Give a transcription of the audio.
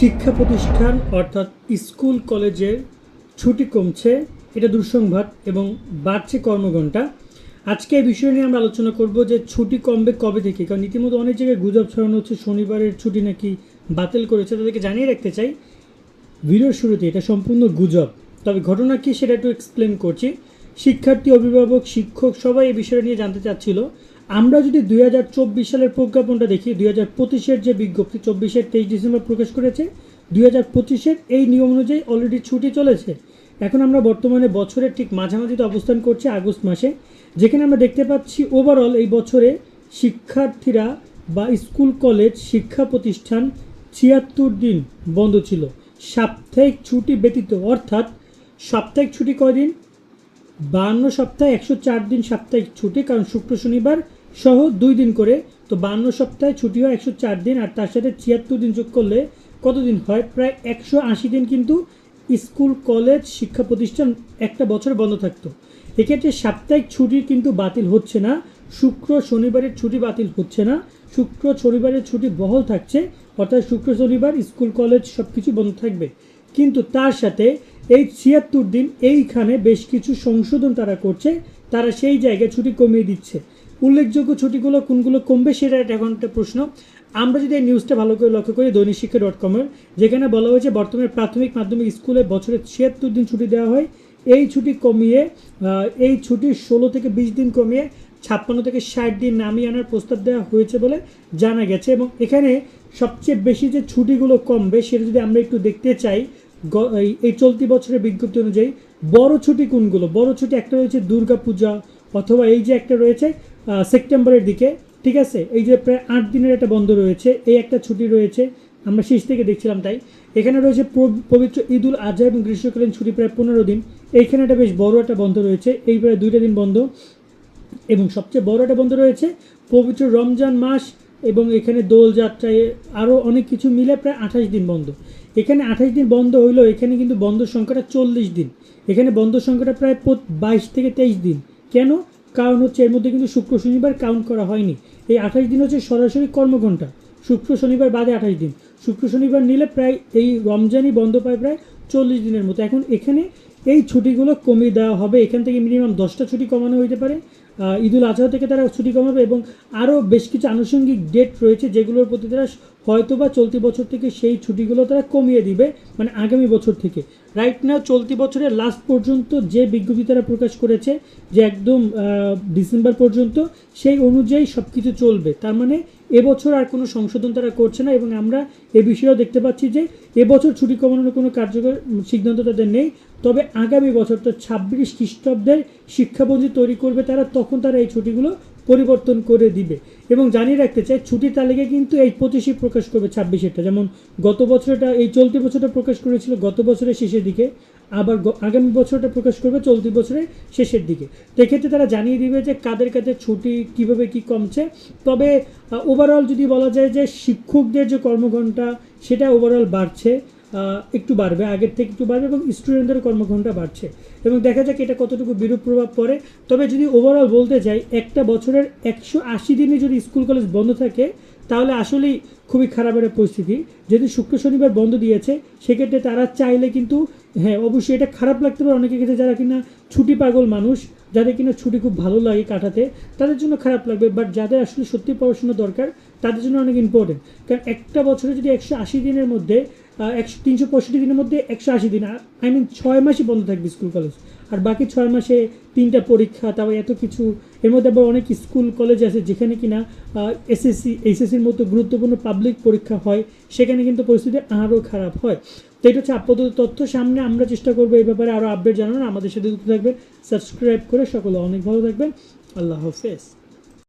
শিক্ষা প্রতিষ্ঠান অর্থাৎ স্কুল কলেজের ছুটি কমছে। এটা দুঃসংবাদ এবং বাড়ছে কর্মঘণ্টা। আজকে এই বিষয় নিয়ে আমরা আলোচনা করব যে ছুটি কমবে কবে থেকে? কারণ ইতিমধ্যে অনেক জায়গায় গুজব ছড়ানো হচ্ছে, শনিবারের ছুটি নাকি বাতিল করেছে, তাদেরকে জানিয়ে রাখতে চাই। ভিডিওর শুরুতে এটা সম্পূর্ণ গুজব। তবে ঘটনা কি সেটা একটু এক্সপ্লেন করছি। শিক্ষার্থী, অভিভাবক, শিক্ষক সবাই এই বিষয়টা নিয়ে জানতে চাচ্ছিল। আমরা যদি দুই হাজার চব্বিশ সালের প্রজ্ঞাপনটা দেখি, দুই হাজার পঁচিশের যে বিজ্ঞপ্তি, চব্বিশের তেইশ ডিসেম্বর প্রকাশ করেছে, দুই হাজার পঁচিশের এই নিয়ম অনুযায়ী অলরেডি ছুটি চলেছে। এখন আমরা বর্তমানে বছরের ঠিক মাঝামাঝিতে অবস্থান করছি আগস্ট মাসে, যেখানে আমরা দেখতে পাচ্ছি ওভারঅল এই বছরে শিক্ষার্থীরা বা স্কুল, কলেজ, শিক্ষা প্রতিষ্ঠান ছিয়াত্তর দিন বন্ধ ছিল। সাপ্তাহিক ছুটি ব্যতীত, অর্থাৎ সাপ্তাহিক ছুটি কয়দিন? বান্ন সপ্তাহে একশো চার দিন সাপ্তাহিক ছুটি, কারণ শুক্র শনিবার সহ দুই দিন করে। তো বান্ন সপ্তাহে ছুটি হয় একশো চার দিন, আর তার সাথে ছিয়াত্তর দিন যোগ করলে কতদিন হয়? প্রায় একশো আশি দিন কিন্তু স্কুল, কলেজ, শিক্ষা প্রতিষ্ঠান একটা বছর বন্ধ থাকতো। এক্ষেত্রে সাপ্তাহিক ছুটি কিন্তু বাতিল হচ্ছে না। শুক্র শনিবারের ছুটি বাতিল হচ্ছে না। শুক্র শনিবারের ছুটি বহল থাকছে, অর্থাৎ শুক্র শনিবার স্কুল, কলেজ সব কিছু বন্ধ থাকবে। কিন্তু তার সাথে এই ছিয়াত্তর দিন এইখানে বেশ কিছু সংশোধন তারা করছে। তারা সেই জায়গায় ছুটি কমিয়ে দিচ্ছে। উল্লেখযোগ্য ছুটিগুলো কোনগুলো কমবে সেটা এখন একটা প্রশ্ন। আমরা যদি এই নিউজটা ভালো করে লক্ষ্য করি দৈনিক শিক্ষা ডট কমের যেখানে বলা হয়েছে বর্তমানে প্রাথমিক মাধ্যমিক স্কুলে বছরে ছিয়াত্তর দিন ছুটি দেওয়া হয়। এই ছুটি কমিয়ে এই ছুটি ষোলো থেকে বিশ দিন কমিয়ে ছাপ্পান্ন থেকে ষাট দিন নামিয়ে আনার প্রস্তাব দেওয়া হয়েছে বলে জানা গেছে। এবং এখানে সবচেয়ে বেশি যে ছুটিগুলো কমবে সেটা যদি আমরা একটু দেখতে চাই এই- চলতি বছরের বিজ্ঞপ্তি অনুযায়ী বড় ছুটি কোনগুলো? বড় ছুটি একটা রয়েছে দুর্গাপূজা অথবা এই যে একটা রয়েছে সেপ্টেম্বরের দিকে, ঠিক আছে? এই যে প্রায় আট দিনের একটা বন্ধ রয়েছে, এই একটা ছুটি রয়েছে, আমরা শেষ থেকে দেখছিলাম তাই। এখানে রয়েছে পবিত্র ঈদুল আজহা এবং গ্রীষ্মকালীন ছুটি প্রায় পনেরো দিন। এইখানে একটা বেশ বড় একটা বন্ধ রয়েছে, এই প্রায় দুইটা দিন বন্ধ। এবং সবচেয়ে বড় একটা বন্ধ রয়েছে পবিত্র রমজান মাস এবং এখানে দোলযাত্রায় আরও অনেক কিছু মিলে প্রায় আঠাশ দিন বন্ধ। এখানে আঠাশ দিন বন্ধ হইলেও এখানে কিন্তু বন্ধ সংখ্যাটা চল্লিশ দিন। এখানে বন্ধ সংখ্যাটা প্রায় বাইশ থেকে তেইশ দিন। কেন? কারণ হচ্ছে এর মধ্যে কিন্তু শুক্র শনিবার কাউন্ট করা হয়নি। এই আঠাশ দিন হচ্ছে সরাসরি কর্মঘণ্টা। শুক্র শনিবার বাদে আঠাশ দিন। শুক্র শনিবার নিলে প্রায় এই রমজানই বন্ধ পায় প্রায় চল্লিশ দিনের মতো। এখন এখানে এই ছুটিগুলো কমিয়ে দেওয়া হবে। এখান থেকে মিনিমাম দশটা ছুটি কমানো হইতে পারে। ঈদুল আজহা থেকে তারা ছুটি কমাবে এবং আরও বেশ কিছু আনুষঙ্গিক ডেট রয়েছে যেগুলোর প্রতি তারা হয়তো বা চলতি বছর থেকে সেই ছুটিগুলো তারা কমিয়ে দিবে মানে আগামী বছর থেকে। রাইট নাও চলতি বছরের লাস্ট পর্যন্ত যে বিজ্ঞপ্তি তারা প্রকাশ করেছে, যে একদম ডিসেম্বর পর্যন্ত, সেই অনুযায়ী সব কিছু চলবে। তার মানে এবছর আর কোনো সংশোধন তারা করছে না এবং আমরা এ বিষয়েও দেখতে পাচ্ছি যে এবছর ছুটি কমানোর কোনো কার্যকর সিদ্ধান্ত তাদের নেই। তবে আগামী বছর তো ছাব্বিশ খ্রিস্টাব্দের শিক্ষাপঞ্জি তৈরি করবে তারা, তখন তারা এই ছুটিগুলো পরিবর্তন করে দিবে। এবং জানিয়ে রাখতে চাই, ছুটির তালিকা কিন্তু এই পঁচিশে প্রকাশ করবে ছাব্বিশেরটা। যেমন গত বছরটা, এই চলতি বছরটা প্রকাশ করেছিল গত বছরের শেষের দিকে, আবার আগামী বছরটা প্রকাশ করবে চলতি বছরের শেষের দিকে। তো এক্ষেত্রে তারা জানিয়ে দিবে যে কাদের কাদের ছুটি কীভাবে কি কমছে। তবে ওভারঅল যদি বলা যায় যে শিক্ষকদের যে কর্মঘণ্টা, সেটা ওভারঅল বাড়ছে। একটু বাড়বে, আগের থেকে একটু বাড়বে এবং স্টুডেন্টদের কর্মঘণ্টা বাড়ছে। এবং দেখা যাক এটা কতটুকু বিরূপ প্রভাব পড়ে। তবে যদি ওভারঅল বলতে যাই, একটা বছরের একশো আশি দিনে যদি স্কুল কলেজ বন্ধ থাকে, তাহলে আসলেই খুবই খারাপ একটা পরিস্থিতি। যদি শুক্র শনিবার বন্ধ দিয়েছে, সেক্ষেত্রে তারা চাইলে কিন্তু হ্যাঁ অবশ্যই এটা খারাপ লাগতে পারে অনেকের ক্ষেত্রে যারা কিনা ছুটি পাগল মানুষ, যাদের কিনা ছুটি খুব ভালো লাগে কাটাতে, তাদের জন্য খারাপ লাগবে। বাট যাদের আসলে সত্যি পড়াশোনা দরকার, তাদের জন্য অনেক ইম্পর্টেন্ট কারণ একটা বছরে যদি একশো আশি দিনের মধ্যে একশো তিনশো পঁয়ষট্টি দিনের মধ্যে একশো আশি দিন। আই মিন ছয় মাসই বন্ধ থাকবে স্কুল কলেজ আর বাকি ছয় মাসে তিনটা পরীক্ষা, তারপর এত কিছু। এর মধ্যে আবার অনেক স্কুল কলেজ আছে যেখানে কিনা এসএসসি এইচএসসির মতো গুরুত্বপূর্ণ পাবলিক পরীক্ষা হয়, সেখানে কিন্তু পরিস্থিতি আরও খারাপ হয়। তো এটা হচ্ছে আপাতত তথ্য। সামনে আমরা চেষ্টা করব এই ব্যাপারে আরও আপডেট জানানোর। আমাদের সাথে যুক্ত থাকবেন। সাবস্ক্রাইব করে সকলে অনেক ভালো থাকবেন। আল্লাহ হাফেজ।